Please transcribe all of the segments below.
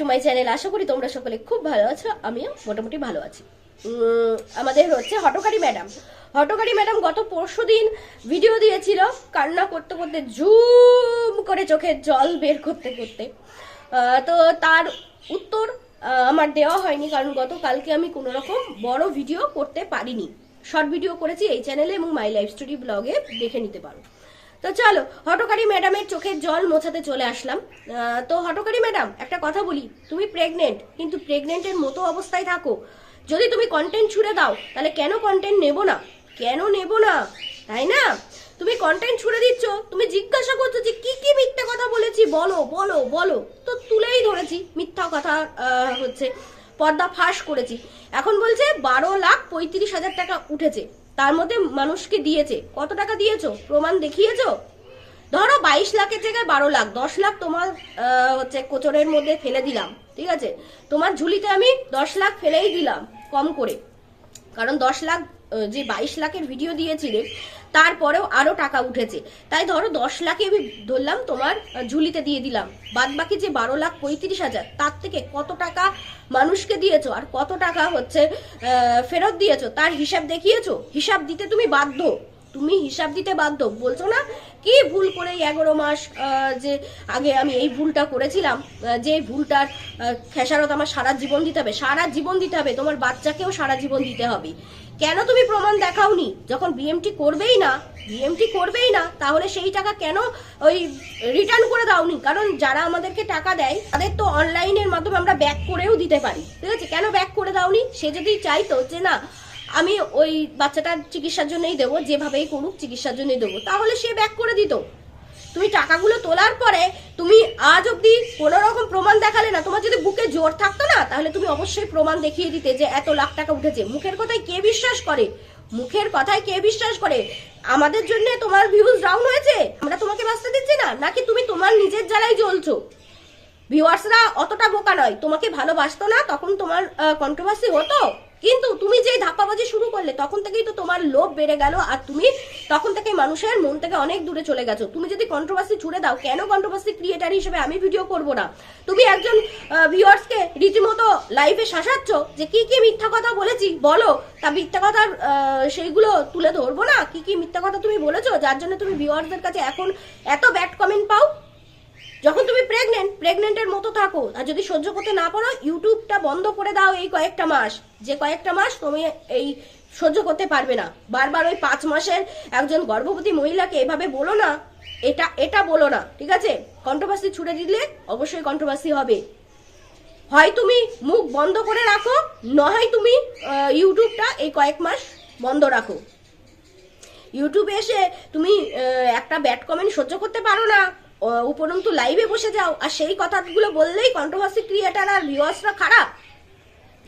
To my channel আশা করি তোমরা সকলে খুব ভালো আছো, আমিও মোটামুটি ভালো আছি। আমাদের হচ্ছে হটকারি ম্যাডাম। হটকারি ম্যাডাম গত পরশু দিন ভিডিও দিয়েছিল, কান্না করতে করতে জুম করে চোখের জল বের করতে করতে। তো তার উত্তর আমার দেওয়া হয়নি, কারণ গতকালকে আমি কোনো রকম বড় ভিডিও করতে পারিনি। শর্ট ভিডিও করেছি, এই চ্যানেলে এবং মাই লাইফ স্টোরি ব্লগে দেখে নিতে পারো। তো চলো, হটকারি ম্যাডামের চোখের জল মোছাতে চলে আসলাম। তো হটকারি ম্যাডাম, একটা কথা বলি, তুমি প্রেগনেন্ট কিন্তু প্রেগনেন্টের মতো অবস্থায় থাকো। যদি তুমি কন্টেন্ট ছুড়ে দাও, তাহলে কেন কন্টেন্ট নেব না? কেন নেব না? তাই না? তুমি কন্টেন্ট ছুড়ে দিচ্ছ, তুমি জিজ্ঞাসা করছ যে কি কি মিথ্যা কথা বলেছি, বলো বলো বলো। তো তুলেই ধরেছি, মিথ্যা কথা হচ্ছে, পর্দা ফাঁস করেছি। এখন বলছে বারো লাখ পঁয়ত্রিশ হাজার টাকা উঠেছে। তার মধ্যে মানুষকে দিয়েছে। কত টাকা দিয়েছ? প্রমাণ দেখিয়েছো? ধরো বাইশ লাখের জায়গায় বারো লাখ, দশ লাখ তোমার হচ্ছে কোচরের মধ্যে ফেলে দিলাম, ঠিক আছে? তোমার ঝুলিতে আমি দশ লাখ ফেলেই দিলাম, কম করে। কারণ দশ লাখ যে বাইশ লাখের ভিডিও দিয়েছিলে তারপরেও আরও টাকা উঠেছে। তাই ধরো দশ লাখে আমি ধরলাম তোমার ঝুলিতে দিয়ে দিলাম। বাদ বাকি যে বারো লাখ পঁয়ত্রিশ হাজার, তার থেকে কত টাকা মানুষকে দিয়েছ আর কত টাকা হচ্ছে ফেরত দিয়েছ, তার হিসাব দেখিয়েছো? হিসাব দিতে তুমি বাধ্য। তুমি হিসাব দিতে বাধ্য। বলছো না কি ভুল করে এগারো মাস যে আগে আমি এই ভুলটা করেছিলাম যে ভুলটার খেসারত আমার সারা জীবন দিতে হবে, সারা জীবন দিতে হবে, তোমার বাচ্চাকেও সারা জীবন দিতে হবে। কেন তুমি প্রমাণ দেখাওনি? যখন বিএমটি করবেই না বিএমটি করবেই না, তাহলে সেই টাকা কেন ওই রিটার্ন করে দাওনি? কারণ যারা আমাদেরকে টাকা দেয়, তাদের তো অনলাইনের মাধ্যমে আমরা ব্যাক করেও দিতে পারি। ঠিক আছে? কেন ব্যাক করে দাওনি? সে যদি চাইতো যে না আমি ওই বাচ্চাটার চিকিৎসার জন্যই দেবো, যেভাবেই করুক চিকিৎসার জন্যই দেবো। তাহলে সে ব্যাক করে দিত। তুমি টাকাগুলো তোলার পরে তুমি আজ অব্দি কোনো রকম প্রমাণ দেখালে না। তোমার যদি বুকে জোর থাকতো না, তাহলে তুমি অবশ্যই প্রমাণ দেখিয়ে দিতে যে এত লাখ টাকা উঠেছে। মুখের কথায় কে বিশ্বাস করে? মুখের কথায় কে বিশ্বাস করে? আমাদের জন্য তোমার ভিউজ ডাউন হয়েছে? আমরা তোমাকে বাঁচতে দিচ্ছি না? নাকি তুমি তোমার নিজের জ্বালাই জ্বলছো? ভিউয়ার্সরা অতটা বোকা নয়। তোমাকে ভালোবাসতো না, তখন তোমার কন্ট্রোভার্সি হতো? কিন্তু তুমি যে ধাপ্পাবাজি শুরু করলে তখন থেকেই তো তোমার লোভ বেড়ে গেল আর তুমি তখন থেকে মানুষের মন থেকে অনেক দূরে চলে গেছো। তুমি যদি কন্ট্রোভার্সি ছুড়ে দাও কেন কন্ট্রোভার্সি ক্রিয়েটার হিসেবে আমি ভিডিও করব না? তুমি একজন ভিউয়ার্সকে রীতিমতো লাইভে শাসাচ্ছ যে কি কি মিথ্যা কথা বলেছি বলো। তা মিথ্যা আহ, সেইগুলো তুলে ধরবো না? কি কি মিথ্যা কথা তুমি বলেছ? যার জন্য তুমি ভিউয়ার্সদের কাছে এখন এত ব্যাড কমেন্ট পাও? যখন তুমি প্রেগনেন্ট প্রেগনেন্টের মতো থাকো, আর যদি সহ্য করতে না পারো, ইউটিউবটা বন্ধ করে দাও এই কয়েকটা মাস। যে কয়েকটা মাস তুমি এই সহ্য করতে পারবে না। বারবার ওই পাঁচ মাসের একজন গর্ভবতী মহিলাকে এভাবে বলো না, এটা এটা বলো না, ঠিক আছে? কন্ট্রোভার্সি ছুড়ে দিলে অবশ্যই কন্ট্রোভার্সি হবে। হয় তুমি মুখ বন্ধ করে রাখো নয় তুমি ইউটিউবটা এই কয়েক মাস বন্ধ রাখো। ইউটিউবে এসে তুমি একটা ব্যাড কমেন্ট সহ্য করতে পারো না। উপরন্তু লাইভে বসে যাও। আর সেই কথাগুলো বললেই কন্ট্রোভার্সি ক্রিয়েটার আর ভিউয়ার্সরা খারাপ।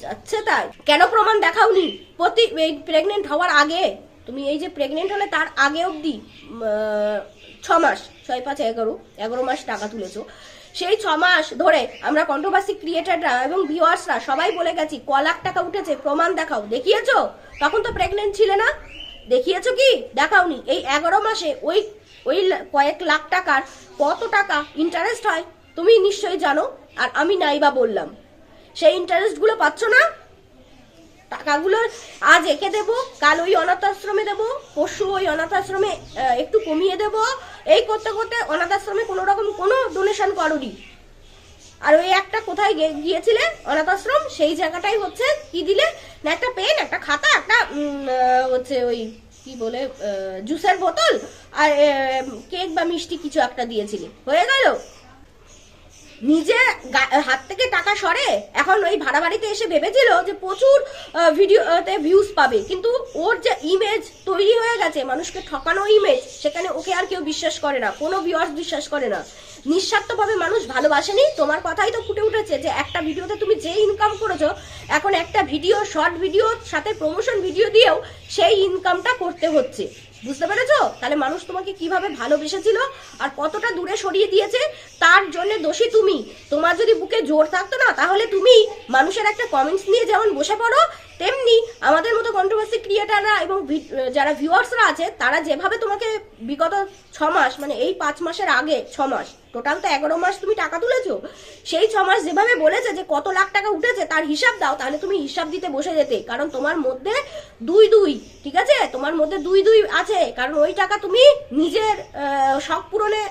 যাচ্ছে তাই। কেন প্রমাণ দেখাওনি? প্রতি প্রেগনেন্ট হওয়ার আগে। তুমি এই যে প্রেগনেন্ট হলে তার আগে অবধি ছ মাস ছয় পাঁচ এগারো এগারো মাস টাকা তুলেছো। সেই ছ মাস ধরে আমরা কন্ট্রোভার্সি ক্রিয়েটাররা এবং ভিউয়ার্সরা সবাই বলে গেছি, ক লাখ টাকা উঠেছে, প্রমাণ দেখাও। দেখিয়েছো? তখন তো প্রেগনেন্ট ছিলে না? দেখিয়েছো কি? দেখাওনি। এই এগারো মাসে ওই ওই কয়েক লাখ টাকার কত টাকা ইন্টারেস্ট হয় তুমি নিশ্চয়ই জানো, আর আমি নাইবা বললাম। সেই ইন্টারেস্টগুলো পাচ্ছ না? টাকাগুলো আজ একে দেব, কাল ওই অনাথ আশ্রমে দেবো, পরশু ওই অনাথ আশ্রমে একটু কমিয়ে দেব। এই করতে করতে অনাথ আশ্রমে কোনো রকম কোনো ডোনেশন করনি। আর ওই একটা কোথায় গিয়েছিলে অনাথ আশ্রম সেই জায়গাটাই হচ্ছে, কি দিলে? না, একটা পেন, একটা খাতা, একটা হচ্ছে ওই কি বলে জুসের বোতল আর কেক বা মিষ্টি কিছু একটা দিয়েছিলি। হয়ে গেল? নিজে হাত থেকে টাকা সরে। এখন ওই ভাড়া বাড়িতে এসে ভেবেছিল যে প্রচুর ভিডিওতে ভিউজ পাবে। কিন্তু ওর যে ইমেজ তৈরি হয়ে গেছে, মানুষকে ঠকানো ইমেজ সেখানে ওকে আর কেউ বিশ্বাস করে না, কোনো ভিউয়ার্স বিশ্বাস করে না। নিঃস্বার্থভাবে মানুষ ভালোবাসেনি। তোমার কথাই তো ফুটে উঠেছে যে একটা ভিডিওতে তুমি যে ইনকাম করেছ, এখন একটা ভিডিও শর্ট ভিডিওর সাথে প্রমোশন ভিডিও দিয়েও সেই ইনকামটা করতে হচ্ছে। বুঝতে পেরেছ? তাহলে মানুষ তোমাকে কীভাবে ভালোবেসেছিল আর কতটা দূরে সরিয়ে দিয়েছে, তার জন্য দোষী তুমি। তোমার যদি বুকে জোর থাকতো না, তাহলে তুমি মানুষের একটা কমেন্টস নিয়ে যেমন বসে পড়ো তেমনি আমাদের মতো কন্ট্রোভার্সি ক্রিয়েটাররা এবং যারা ভিউয়ার্সরা আছে, তারা যেভাবে তোমাকে বিগত ছ মাস মানে এই পাঁচ মাসের আগে ছ মাস টোটাল তো এগারো মাস তুমি টাকা তুলেছো, সেই ছ মাস যেভাবে বলেছে যে কত লাখ টাকা উঠেছে, তার হিসাব দাও, তাহলে তুমি হিসাব দিতে বসে যেতে। কারণ তোমার মধ্যে দুই দুই, ঠিক আছে? তোমার মধ্যে দুই দুই আছে, কারণ ওই টাকা তুমি নিজের শখ পূরণে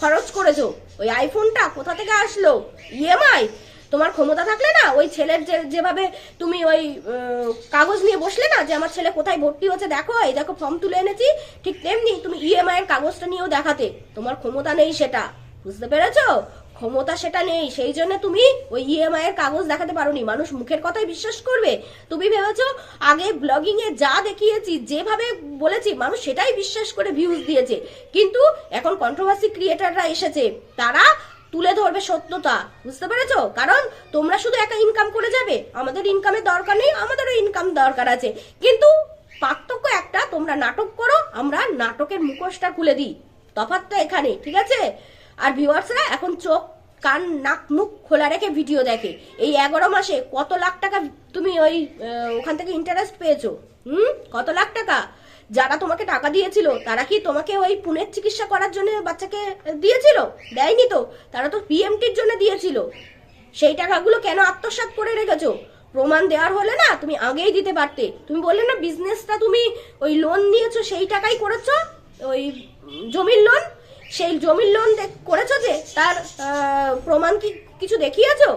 খরচ করেছ। ওই আইফোনটা কোথা থেকে আসলো? ইএমআই তোমার ক্ষমতা থাকলে না, ওই ছেলের যে, যেভাবে তুমি ওই কাগজ নিয়ে বসলে না যে আমার ছেলে কোথায় ভর্তি হচ্ছে, দেখো, এই দেখো ফর্ম তুলে এনেছি, ঠিক তেমনি তুমি ইএমআই এর কাগজটা নিয়েও দেখাতে। তোমার ক্ষমতা নেই সেটা, বুঝতে পেরেছ? ক্ষমতা সেটা নেই, সেই জন্য তুমি ওই ইএমআই এর কাগজ দেখাতে পারোনি। মানুষ মুখের কথাই বিশ্বাস করবে। তুমি ভেবেছো, আগে ব্লগিং এ যা দেখিয়েছি, যেভাবে বলেছি, মানুষ সেটাই বিশ্বাস করে ভিউজ দিয়েছে। কিন্তু এখন কন্ট্রোভার্সি ক্রিয়েটাররা এসেছে। তারা তুলে ধরবে সত্যতা, বুঝতে পেরেছ? কারণ তোমরা শুধু একা ইনকাম করে যাবে, আমাদের ইনকামের দরকার নেই, আমাদেরও ইনকাম দরকার আছে। কিন্তু পার্থক্য একটা, তোমরা নাটক করো, আমরা নাটকের মুখোশটা খুলে দিই। তফাৎটা এখানে, ঠিক আছে? আর ভিউয়ার্সরা এখন চোখ, কান, নাক, মুখ খোলা রেখে ভিডিও দেখে। এই এগারো মাসে কত লাখ টাকা তুমি ওই ওখান থেকে ইন্টারেস্ট পেয়েছ? হুম? কত লাখ টাকা? যারা তোমাকে টাকা দিয়েছিল, তারা কি তোমাকে ওই পুনের চিকিৎসা করার জন্য বাচ্চাকে দিয়েছিল? দেয়নি তো। তারা তো পিএমটির জন্য দিয়েছিল। সেই টাকাগুলো কেন আত্মসাৎ করে রেখেছো? প্রমাণ দেওয়ার হলে না তুমি আগেই দিতে পারতে। তুমি বললে না বিজনেসটা তুমি ওই লোন নিয়েছো, সেই টাকাই করেছ? ওই জমির লোন সেই জমির লোন করেছ যে, তার প্রমাণ কি কিছু দেখিয়েছো?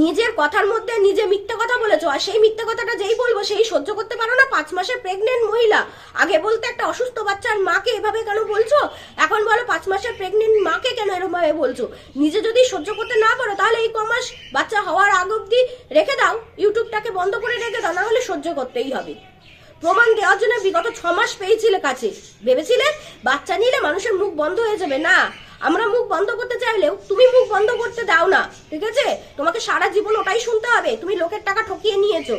নিজের কথার মধ্যে নিজে মিথ্যে কথা বলেছ, আর সেই মিথ্যে কথাটা যেই বলব সেই সহ্য করতে পারো না। পাঁচ মাসের প্রেগনেন্ট মহিলা। আগে বলতে একটা অসুস্থ বাচ্চার মাকে এভাবে কেন বলছো? এখন বলো পাঁচ মাসের প্রেগনেন্ট মাকে কেন এরকম ভাবে বলছো? নিজে যদি সহ্য করতে না পারো, তাহলে এই কমাস বাচ্চা হওয়ার আগ অব্দি রেখে দাও, ইউটিউবটাকে বন্ধ করে রেখে দাও, না হলে সহ্য করতেই হবে। প্রমাণ দেওয়ার জন্য বিগত ছ মাস পেয়েছিলে কাছে। ভেবেছিলে বাচ্চা নিলে মানুষের মুখ বন্ধ হয়ে যাবে? না। আমরা মুখ বন্ধ করতে চাইলেও তুমি মুখ বন্ধ করতে দাও না, ঠিক আছে? তোমাকে সারা জীবন ওটাই শুনতে হবে। তুমি লোকের টাকা ঠকিয়ে নিয়েছো।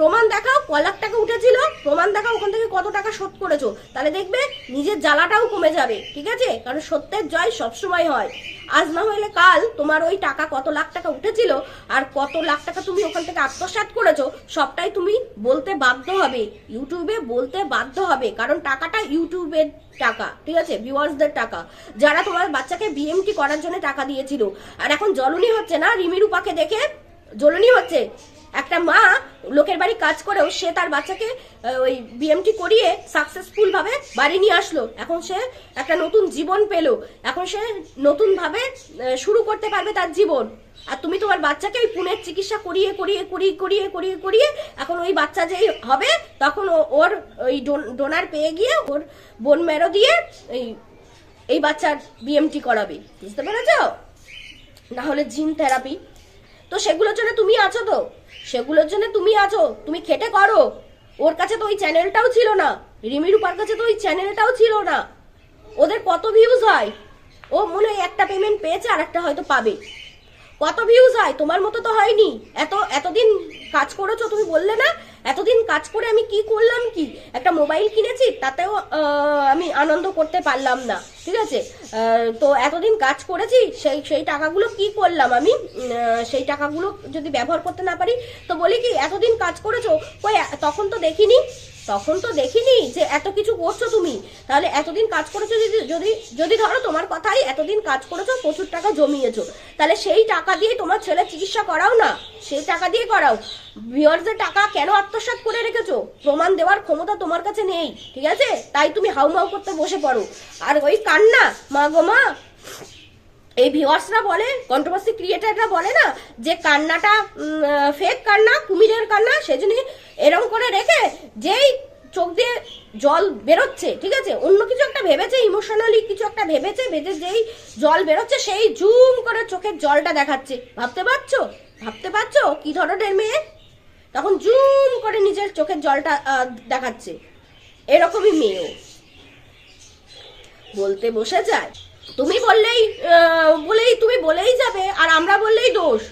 প্রমাণ দেখাও ক লাখ টাকা উঠেছিল, প্রমাণ দেখাও ওখান থেকে কত টাকা শোধ করেছ। তাহলে দেখবে নিজের জ্বালাটাও কমে যাবে, ঠিক আছে? কারণ সত্যের জয় সবসময় হয়। আজ না হলে কাল তোমার ওই টাকা কত লাখ টাকা উঠেছিল আর কত লাখ টাকা তুমি ওখান থেকে আত্মসাৎ করেছ, সবটাই তুমি বলতে বাধ্য হবে, ইউটিউবে বলতে বাধ্য হবে, কারণ টাকাটা ইউটিউবের টাকা, ঠিক আছে? ভিউয়ার্সদের টাকা। যারা তোমার বাচ্চাকে বিএমটি করার জন্য টাকা দিয়েছিল, আর এখন জলনি হচ্ছে না রিমি রূপাকে দেখে জ্বলনি হচ্ছে? একটা মা লোকের বাড়ি কাজ করেও সে তার বাচ্চাকে ওই বিএমটি করিয়ে সাকসেসফুল ভাবে বাড়ি নিয়ে আসলো। এখন সে একটা নতুন জীবন পেল। এখন সে নতুন ভাবে শুরু করতে পারবে তার জীবন। আর তুমি তোমার বাচ্চাকে ওই পুনের চিকিৎসা করিয়ে করিয়ে করিয়ে করিয়ে করিয়ে করিয়ে এখন ওই বাচ্চা যেই হবে, তখন ওর ওই ডোনার পেয়ে গিয়ে ওর বোন মেরো দিয়ে এই এই বাচ্চার বিএমটি করাবে। বুঝতে পেরেছ? না হলে জিন থেরাপি তো সেগুলোর জন্য তুমি আছো তো? সেগুলোর জন্য তুমি আছো। তুমি খেটে করো। ওর কাছে তো ওই চ্যানেলটাও ছিল না। রিমি রূপার কাছে তো ওই চ্যানেলটাও ছিল না। ওদের কত ভিউজ হয়? ও মনে হয় একটা পেমেন্ট পেয়েছে আর একটা হয়তো পাবে। কত ভিউজ হয়? তোমার মতো তো হয়নি। এত, এতদিন কাজ করেছ তুমি বললে না? এতদিন কাজ করে আমি কি করলাম কি? একটা মোবাইল কিনেছি, তাতেও আমি আনন্দ করতে পারলাম না, ঠিক আছে? তো এতদিন কাজ করেছি, সেই সেই টাকাগুলো কি করলাম আমি? সেই টাকাগুলো যদি ব্যবহার করতে না পারি, তো বলি কি, এতদিন কাজ করেছ, কই তখন তো দেখিনি। তখন তো দেখিনি যে এত কিছু করছ তুমি। তাহলে এতদিন কাজ করেছ যদি যদি যদি ধরো তোমার কথাই এতদিন কাজ করেছ, প্রচুর টাকা জমিয়েছো। তাহলে সেই টাকা দিয়ে তোমার ছেলে চিকিৎসা করাও না। সেই টাকা দিয়ে করাও। ভিওয়ার্সের টাকা কেন আত্মসাৎ করে রেখেছো? প্রমাণ দেওয়ার ক্ষমতা তোমার কাছে নেই, ঠিক আছে? তাই তুমি হাউমাউ করতে বসে পড়ো। আর ওই কান্না, মা গো মা! এই ভিওয়ার্সরা বলে কন্ট্রোভার্সি ক্রিয়েটাররা বলে না, যে কান্নাটা ফেক কান্না, কুমিরের কান্না, সেজন্য এরকম করে রেখে যেই চোখ দিয়ে জল বেরোচ্ছে, ঠিক আছে? অন্য কিছু একটা ভেবেছে ইমোশনালি কিছু একটা ভেবেছে ভেবে যেই জল বেরোচ্ছে, সেই জুম করে চোখের জলটা দেখাচ্ছে। ভাবতে পারছ? ভাবতে পারছ? কি ধরনের মেয়ে? তখন জুম করে নিজের চোখের জলটা দেখাচ্ছে। এরকমই মেয়েও। বলতে বসে যায়। তুমি বললেই বলেই, তুমি বলেই যাবে, আর আমরা বললেই দোষ।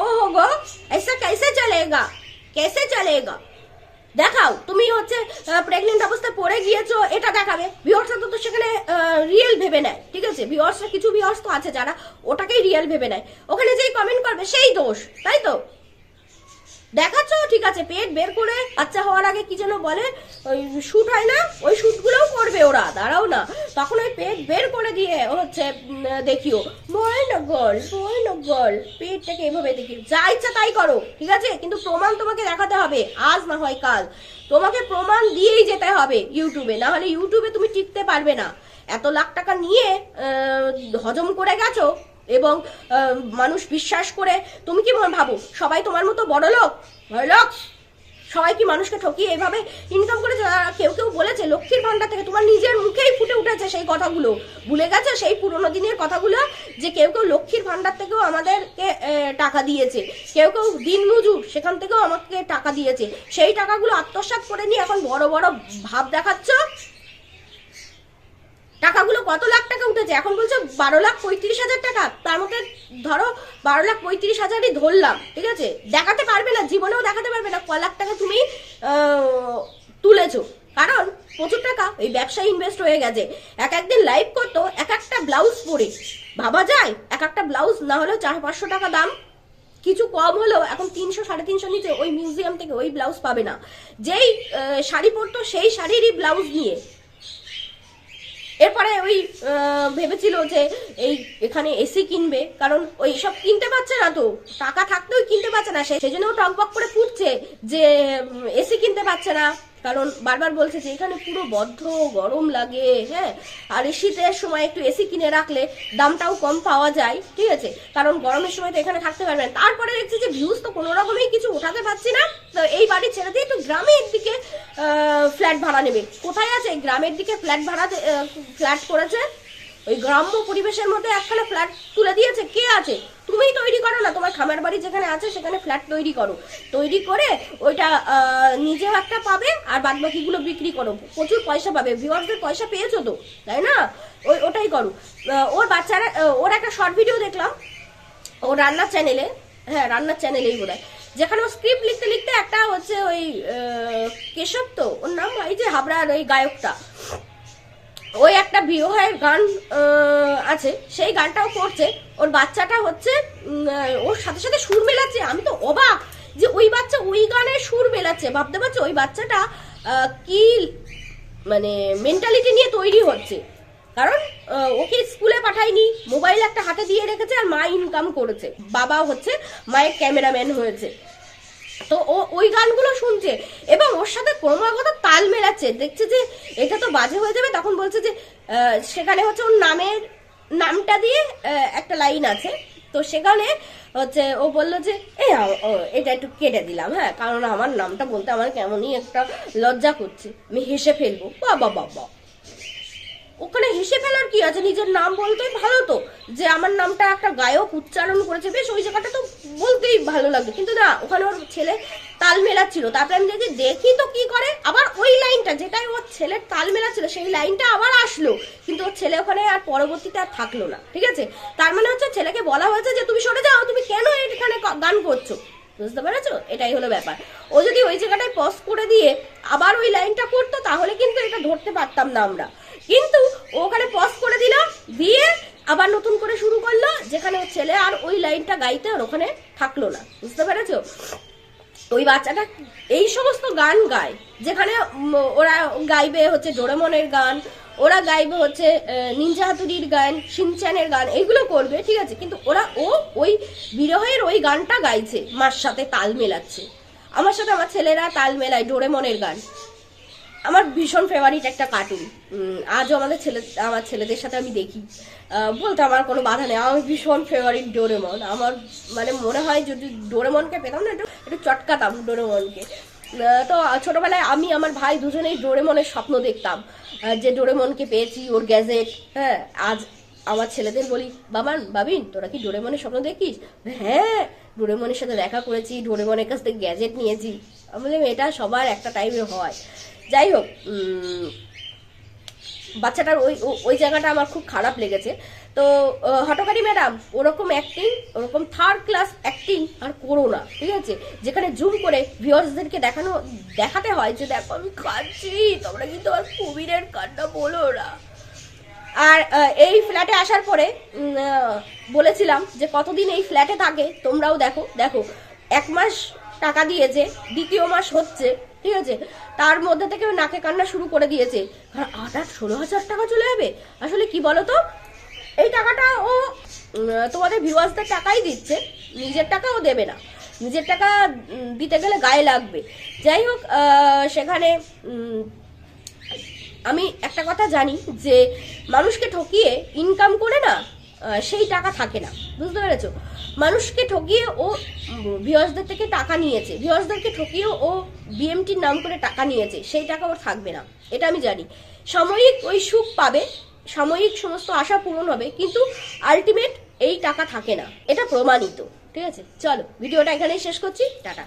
ও গো, এসা কেসে চলেগা কেসে চলেগা। দেখাও, তুমি হচ্ছে প্রেগনেন্ট অবস্থায় পড়ে গিয়েছো, এটা দেখাবে। ভিওর্সরা তো সেখানে রিয়েল ভেবে নেয়, ঠিক আছে? ভিওর্সরা কিছু ভিওর্স তো আছে যারা, ওটাকেই রিয়েল ভেবে নেয়। ওখানে যেই কমেন্ট করবে, সেই দোষ, তাই তো? দেখাচ্ছ? ঠিক আছে, পেট বের করে বাচ্চা হওয়ার আগে কি যেন বলে, ওই শুট হয় না? ওই শুটগুলোও করবে ওরা, দাঁড়াও না। তখন ওই পেট বের করে দিয়ে হচ্ছে দেখিও। বয় না গল বয় গল পেটটাকে এভাবে দেখি। যা ইচ্ছা তাই করো, ঠিক আছে? কিন্তু প্রমাণ তোমাকে দেখাতে হবে। আজ না হয় কাল। তোমাকে প্রমাণ দিয়েই যেতে হবে ইউটিউবে। না হলে ইউটিউবে তুমি টিকতে পারবে না। এত লাখ টাকা নিয়ে হজম করে গেছো এবং মানুষ বিশ্বাস করে, তুমি কি ভাবো, সবাই তোমার মতো বড় লোক? লোক? সবাই কি মানুষকে ঠকিয়ে এভাবে ইনকাম করেছে? কেউ কেউ বলেছে, লক্ষ্মীর ভান্ডার থেকে তোমার নিজের মুখেই ফুটে উঠেছে সেই কথাগুলো। ভুলে গেছে সেই পুরোনো দিনের কথাগুলো? যে কেউ কেউ লক্ষ্মীর ভান্ডার থেকেও আমাদেরকে টাকা দিয়েছে। কেউ কেউ দিন মজুর, সেখান থেকেও আমাকে টাকা দিয়েছে। সেই টাকাগুলো আত্মসাৎ করে নিয়ে এখন বড় বড় ভাব দেখাচ্ছ? টাকাগুলো কত লাখ টাকা উঠেছে? এখন বলছে বারো লাখ পঁয়ত্রিশ হাজার টাকা। তার মধ্যে ধরো বারো লাখ পঁয়ত্রিশ হাজারই ধরলাম, ঠিক আছে? দেখাতে পারবে না, জীবনেও দেখাতে পারবে না, ক লাখ টাকা তুমি তুলেছো। কারণ প্রচুর টাকা ওই ব্যবসায় ইনভেস্ট হয়ে গেছে। এক একদিন লাইভ করতো, এক একটা ব্লাউজ পরে। ভাবা যায়, এক একটা ব্লাউজ না হলেও চার পাঁচশো টাকা দাম। কিছু কম হলেও এখন তিনশো, সাড়ে তিনশো নিচে ওই মিউজিয়াম থেকে ওই ব্লাউজ পাবে না। যেই শাড়ি পরতো সেই শাড়িরই ব্লাউজ নিয়ে। এরপরে ওই ভেবেছিল যে এই এখানে এসি কিনবে, কারণ ওই সব কিনতে পারছে না তো। টাকা থাকতেও কিনতে পারছে না সে- সেজন্য ও টকবক করে ফুটছে যে এসি কিনতে পারছে না। কারণ বারবার বলছে যে এখানে পুরো বদ্ধ, গরম লাগে হ্যাঁ? আর এই শীতের সময় একটু এসি কিনে রাখলে দামটাও কম পাওয়া যায়, ঠিক আছে? কারণ গরমের সময় তো এখানে থাকতে পারবেন তারপরে দেখছি যে ভিউজ তো কোনো রকমই কিছু উঠাতে পারছি না। তো এই বাড়ি ছেড়ে দিয়ে একটু গ্রামের দিকে ফ্ল্যাট ভাড়া নেবে। কোথায় আছে? গ্রামের দিকে ফ্ল্যাট ভাড়া ফ্ল্যাট করেছে? ওই গ্রাম্য পরিবেশের মধ্যে একখানা ফ্ল্যাট তুলে দিয়েছে। কে আছে? তুমিই তৈরি করো না। তোমার খামার বাড়ি যেখানে আছে, সেখানে ফ্ল্যাট তৈরি করো। তৈরি করে ওইটা নিজেও একটা পাবে আর বাদ বাকিগুলো বিক্রি করো। প্রচুর পয়সা পাবে। ভিউয়ার্সদের পয়সা পেয়েছ তো, তাই না? ওই ওটাই করো। ওর বাচ্চারা ওর একটা শর্ট ভিডিও দেখলাম। ও রান্নার চ্যানেলে হ্যাঁ রান্নার চ্যানেলেই বোধ যেখানে ও স্ক্রিপ্ট লিখতে লিখতে একটা হচ্ছে ওই কেশব তো, ওর নাম? এই যে হাবড়ার ওই গায়কটা। একটা বিবাহের গান আছে। সেই গানটাও করছে। ওর বাচ্চাটা হচ্ছে ওর সাথে সাথে সুর মেলাচ্ছে। আমি তো অবাক যে ওই বাচ্চা ওই গানে সুর মেলাচ্ছে। ভাবতে পারছ, ওই বাচ্চাটা কি মানে মেন্টালিটি নিয়ে তৈরি হচ্ছে। কারণ ওকে স্কুলে পাঠায়নি, মোবাইল একটা হাতে দিয়ে রেখেছে আর মা ইনকাম করেছে। বাবা হচ্ছে মায়ের ক্যামেরাম্যান হয়েছে। তো ও ওই গানগুলো শুনছে এবং ওর সাথে ক্রমাগত তাল মেলাচ্ছে। দেখছে যে এটা তো বাজে হয়ে যাবে তখন বলছে যে সেখানে হচ্ছে ওর নামের নামটা দিয়ে একটা লাইন আছে। তো সেখানে হচ্ছে ও বলল যে ও, এটা একটু কেটে দিলাম হ্যাঁ কারণ আমার নামটা বলতে আমার কেমনই একটা লজ্জা করছে। আমি হেসে ফেলব। বাবা বাবা ওখানে হেসে ফেলার কি আছে? নিজের নাম বলতেই ভালো তো। যে আমার নামটা একটা গায়ক উচ্চারণ করেছে, বেশ ওই জায়গাটা তো বলতেই ভালো লাগবে কিন্তু না, ওখানে ওর ছেলে তাল মেলাচ্ছিল। তারপরে আমি দেখি দেখি তো কি করে। আবার ওই লাইনটা, যেটাই ওর ছেলের তাল মেলাচ্ছিল, সেই লাইনটা আবার আসলো। কিন্তু ওর ছেলে ওখানে আর পরবর্তীতে আর থাকল না, ঠিক আছে? তার মানে হচ্ছে ছেলেকে বলা হয়েছে যে, তুমি সরে যাও, তুমি কেন এখানে গান করছ? বুঝতে পেরেছ? এটাই হলো ব্যাপার। ও যদি ওই জায়গাটায় পজ করে দিয়ে আবার ওই লাইনটা করতো, তাহলে কিন্তু এটা ধরতে পারতাম না আমরা। কিন্তু ওখানে পজ করে দিল দিয়ে আবার নতুন করে শুরু করল যেখানে ছেলে আর ওই লাইনটা গাইতে আর ওখানে থাকল না। বুঝতে পেরেছ? ওই বাচ্চাটা এই সমস্ত গান গায় যেখানে ওরা গাইবে হচ্ছে ডোরেমনের গান ওরা গাইবে হচ্ছে আহ, নিনজা হাতুড়ির গান সিনচ্যানের গান এইগুলো করবে ঠিক আছে? কিন্তু ওরা ও ওই বিরহের ওই গানটা গাইছে মার সাথে তাল মেলাচ্ছে। আমার সাথে আমার ছেলেরা তাল মেলায় ডোরেমনের গান। আমার ভীষণ ফেভারিট একটা কার্টুন আজও আমাদের ছেলে, আমার ছেলেদের সাথে আমি দেখি। বলতে আমার কোনো বাধা নেই। আমার ভীষণ ফেভারিট ডোরেমন আমার মানে মনে হয় যদি ডোরেমনকে পেতাম না, একটু একটু চটকাতাম ডোরেমনকে তো ছোটোবেলায় আমি, আমার ভাই দুজনেই ডোরেমনের স্বপ্ন দেখতাম। যে ডোরেমনকে পেয়েছি, ওর গ্যাজেট হ্যাঁ আজ আমার ছেলেদের বলি বাবান বাবিন, তোরা কি ডোরেমনের স্বপ্ন দেখিস? হ্যাঁ ডোরেমনের সাথে দেখা করেছি ডোরেমনের কাছ থেকে গ্যাজেট নিয়েছি। আমি এটা সবার একটা টাইমে হয়। যাই হোক বাচ্চাটার ওই ওই জায়গাটা আমার খুব খারাপ লেগেছে। তো হটকারী ম্যাডাম, ওরকম অ্যাক্টিং ওরকম থার্ড ক্লাস অ্যাক্টিং আর করো না, ঠিক আছে? যেখানে জুম করে ভিউয়ার্সদেরকে দেখানো, দেখাতে হয় যে, দেখো, আমি কাঁদছি তোমরা কিন্তু আর কুমিরের কান্না বলো না। আর এই ফ্ল্যাটে আসার পরে বলেছিলাম যে, কতদিন এই ফ্ল্যাটে থাকে, তোমরাও দেখো। দেখো, এক মাস টাকা দিয়েছে, দ্বিতীয় মাস হচ্ছে ঠিক আছে তার মধ্যে থেকে নাকে কান্না শুরু করে দিয়েছে। আর আট ষোলো হাজার টাকা চলে যাবে? আসলে কি বলো তো এই টাকাটা ও তোমাদের ভিউয়ার্সদের টাকাই দিচ্ছে। নিজের টাকা ও দেবে না। নিজের টাকা দিতে গেলে গায়ে লাগবে। যাই হোক সেখানে আমি একটা কথা জানি যে, মানুষকে ঠকিয়ে ইনকাম করে না সেই টাকা থাকে না। বুঝতে পেরেছ? মানুষকে ঠকিয়ে ও ভিওসদের থেকে টাকা নিয়েছে। ভিওসদেরকে ঠকিয়ে ও বিএমটির নাম করে টাকা নিয়েছে। সেই টাকা ওর থাকবে না। এটা আমি জানি। সাময়িক ওই সুখ পাবে, সাময়িক সমস্ত আশা পূরণ হবে, কিন্তু আলটিমেট এই টাকা থাকে না। এটা প্রমাণিত। ঠিক আছে? চলো, ভিডিওটা এখানেই শেষ করছি। টাটা।